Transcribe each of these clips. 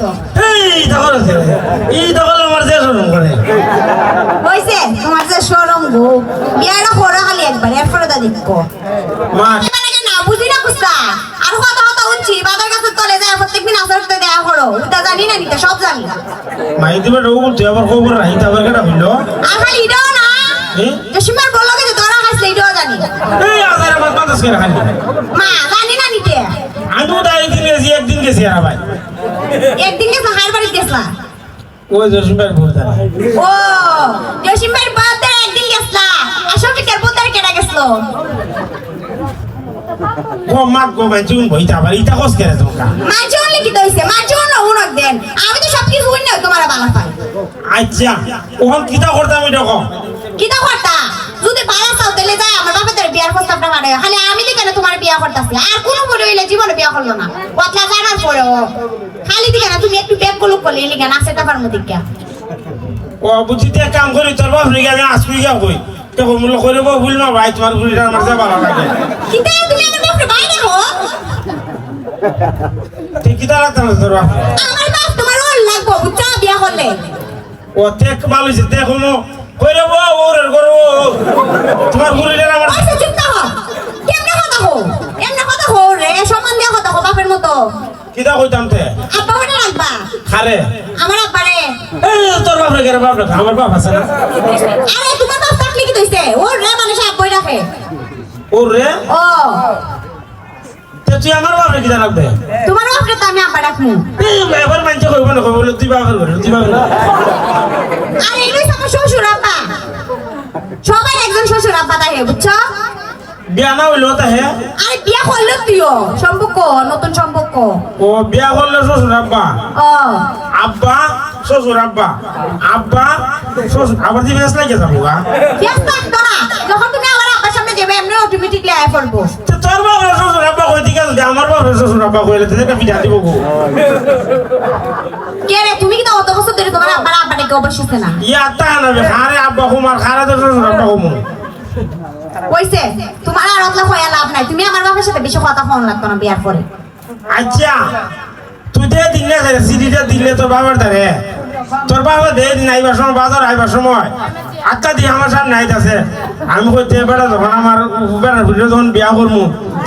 এই তখন এই তখন আমার যে শরম করে। হইছে তোমার যে সরম গো। বিয়াটা করো খালি একবার এরপরে দা দেখো মা। না বুঝি না কুস্তা। আর কথা কথা উঠছি বাজার কাছে তলে যায় প্রত্যেকদিন আসার সাথে দেখা করো। ওটা জানি না নিতে সব জানি মাই দিবে রোগ তুই আবার খবর রাখি তারপর কেটা হইল? আর খালি এটাও না? জসিমার বলল যে খাইছে এটাও জানি এই আজার আমার বাতাস করে খালি মা জানি না নিতে। আমি তো একদিন গেছি একদিন গেছি আর ভাই একদিন গেছে হার বাড়ি গেছলা? ওই জসিম ভাই বলতে ও একদিন গেছলা। কেটে গেছলো? ও মা গো ভাই কস করে উনক দেন। আমি তো সবকিছু উইন তোমার বালা পাই। আচ্ছা ওখান কিতা করতাম এটা কম কিতা করতা? যদি ভাড়া চাও তাহলে যায় আমার বিয়ার প্রস্তাবটা পাঠায় খালি আমি দিকে না তোমার বিয়া করতেছি? আর কোনো পরে হইলে জীবনে বিয়া করল না। পতলা জানার পরেও। খালি দিকে না তুমি একটু ব্যাগ কলুক করলে এলিগে না সেটা পারমু দিকে ও বুঝিতে এক কাম করি তোর বাপ রেগে আমি আসবি গা কই? তো মূল্য করে ভুল না ভাই তোমার গুলিটা আমার যা ভালো লাগে। কিতা তুমি আমার বাপরে ভাই দেখো। তুই কিতা লাগতাম না তোর বাপ আমার বাপ তোমার ওর লাগবো বুঝছ বিয়া করলে। ও তেক ভালো তেক মো কইরে বো ওর করো কিতা কইতাম তে? আব্বা লাগবা খারে। আমার আব্বারে এই তোর বাপ রেগে বাপ আমার বাপ আছে না? আরে তোমার বাপ থাকলে কি দইছে ওর রে মানুষ আব্বাই রাখে ওর রে ও তে তুই আমার বাপ রেগে রাখবে তোমার বাপরে তো আমি আব্বা রাখমু এবার মানছে কইব না কইব তুই বাপের করে তুই বাপের। আরে এগুলোই তো আমার শ্বশুর আব্বা। সবাই একজন শ্বশুর আব্বা তাই বুঝছ বিয়া না হইল তা হে। আরে বিয়া করল তুইও সম্পর্ক নতুন সম্পর্ক। ও বিয়া করলে শ্বশুর আব্বা। ও। আব্বা শ্বশুর আব্বা। আব্বা শ্বশুর আবার দিবে লাগে যাব গা ব্যস্ত থাকতো না। যখন তুমি আমার আব্বার সামনে যাবে এমনি অটোমেটিকলি আয় পড়ব তোর বাবা শ্বশুর আব্বা কই দিকে যদি আমার বাবা শ্বশুর আব্বা কইলে তো এটা পিঠা দিব গো। কে রে তুমি কি তো অত বছর ধরে তোমার আব্বার আব্বা ডেকে অবশ্যই না? ইয়া তা না বে খারে আব্বা কুমার খারে তো শ্বশুর আব্বা কইছে তোমার আর অতলা হয়ে লাভ নাই। তুমি আমার বাবার সাথে বেশি কথা ফোন লাগতো না বিয়ার পরে। আচ্ছা তুই দে দিলে সিডিটা দিলে তোর বাবার ধারে। তোর বাবা দে সময় বাজার আইবার সময়। আচ্ছা দিয়ে আমার সামনে আইতাছে আমি কইতে বেড়া যখন আমার বেড়ার ভিতরে যখন বিয়া করব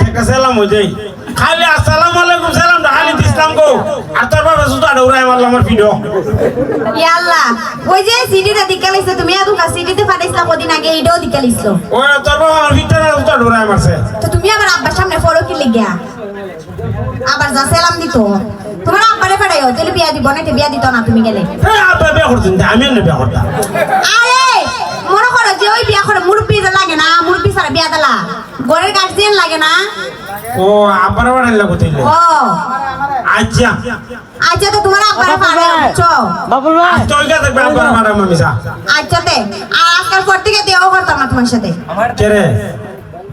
একটা সালাম হয়ে যাই খালি আসসালামু আলাইকুম সালাম খালি ইসলাম গো আর তোর বাবা শুধু আড়াই মারলো আমার ভিডিও। ইয়াল্লা ওই যে সিডিটা দিকে লাইছে তুমি এত কা সিডিতে কদিন আগে এইটাও দিকে লাইছো ওই তোর বাবা ভিতরে শুধু আড়াই মারছে তো তুমি আবার আব্বার সামনে ফলো কি লিগিয়া আবার যা সালাম দিত। তোমার আব্বারে ফাটাইও তাহলে বিয়া দিব না বিয়া দিত না তুমি গেলে। এই আব্বা বিয়া করতেন আমি এমনি বিয়া করতাম। আরে মনে করো যে ওই বিয়া করে মুরব্বি লাগে না মুরব্বি সারা বিয়া দিলা। ঘরের গার্জিয়ান লাগে না। ও আব্বার বাড়াই লাগো তাইলে ও। আচ্ছা। আচ্ছা তো তোমার আব্বারে ফাটাই বুঝছ বাবুল ভাই। তোর কাছে আব্বার মামিসা আচ্ছা তে। আর আজকাল পর থেকে দেওয়া করতাম না তোমার সাথে? কে রে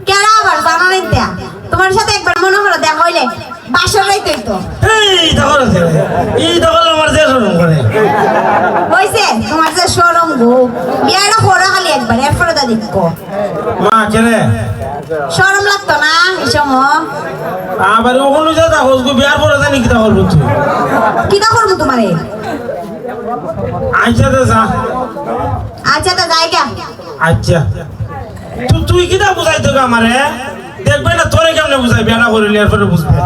কেন আবার জানো নাই দেয়া তোমার সাথে একবার মনে হলো দেখা হইলে বাসর রাইতেই তো এই তখন আছে এই তখন আমার যে শরম করে। হইছে তোমার যে সরম গো। বিয়াটা করো খালি একবার এরপরে দা দেখো মা কে রে লাগতো না এই আবার ওখানে যা দেখো বিয়ার পরে জানি কিতা করব তুই কিটা করব তোমারে? আচ্ছা যা। আচ্ছা তো যাই গা। আচ্ছা। তুই কিতা বুঝাই তো আমারে? দেখবে না, তোরে কেমনে বুঝাই বেড়া করিলি এরপরে বুঝবে।